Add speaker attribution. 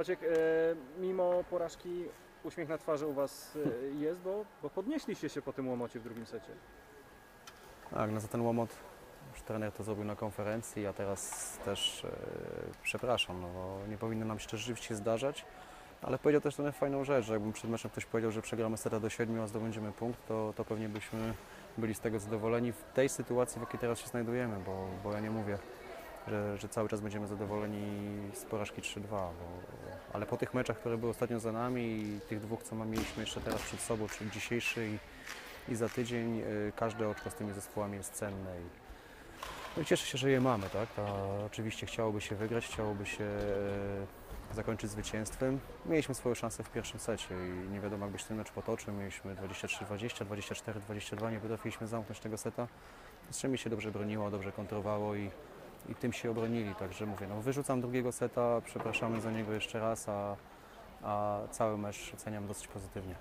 Speaker 1: Maciek, e, mimo porażki uśmiech na twarzy u Was e, jest, bo, bo podnieśliście się po tym łomocie w drugim secie.
Speaker 2: Tak, no za ten łomot już trener to zrobił na konferencji, a teraz też e, przepraszam, no nie powinno nam się to rzeczywiście zdarzać. Ale powiedział też trener fajną rzecz, że jakbym przed meczem ktoś powiedział, że przegramy seta do 7, a zdobędziemy punkt, to, to pewnie byśmy byli z tego zadowoleni w tej sytuacji, w jakiej teraz się znajdujemy, bo, bo ja nie mówię, że, że cały czas będziemy zadowoleni z porażki 3-2, bo, ale po tych meczach, które były ostatnio za nami i tych dwóch, co mieliśmy jeszcze teraz przed sobą, czyli dzisiejszy i, i za tydzień, y, każde oczko z tymi zespołami jest cenne. I, no i cieszę się, że je mamy, tak? Oczywiście chciałoby się wygrać, chciałoby się e, zakończyć zwycięstwem. Mieliśmy swoją szansę w pierwszym secie i nie wiadomo, jak by się ten mecz potoczył. Mieliśmy 23-20, 24-22, nie potrafiliśmy zamknąć tego seta. Strzemi się dobrze broniło, dobrze kontrowało i, i tym się obronili. Także mówię, no wyrzucam drugiego seta, przepraszamy za niego jeszcze raz, a, a cały mecz oceniam dosyć pozytywnie.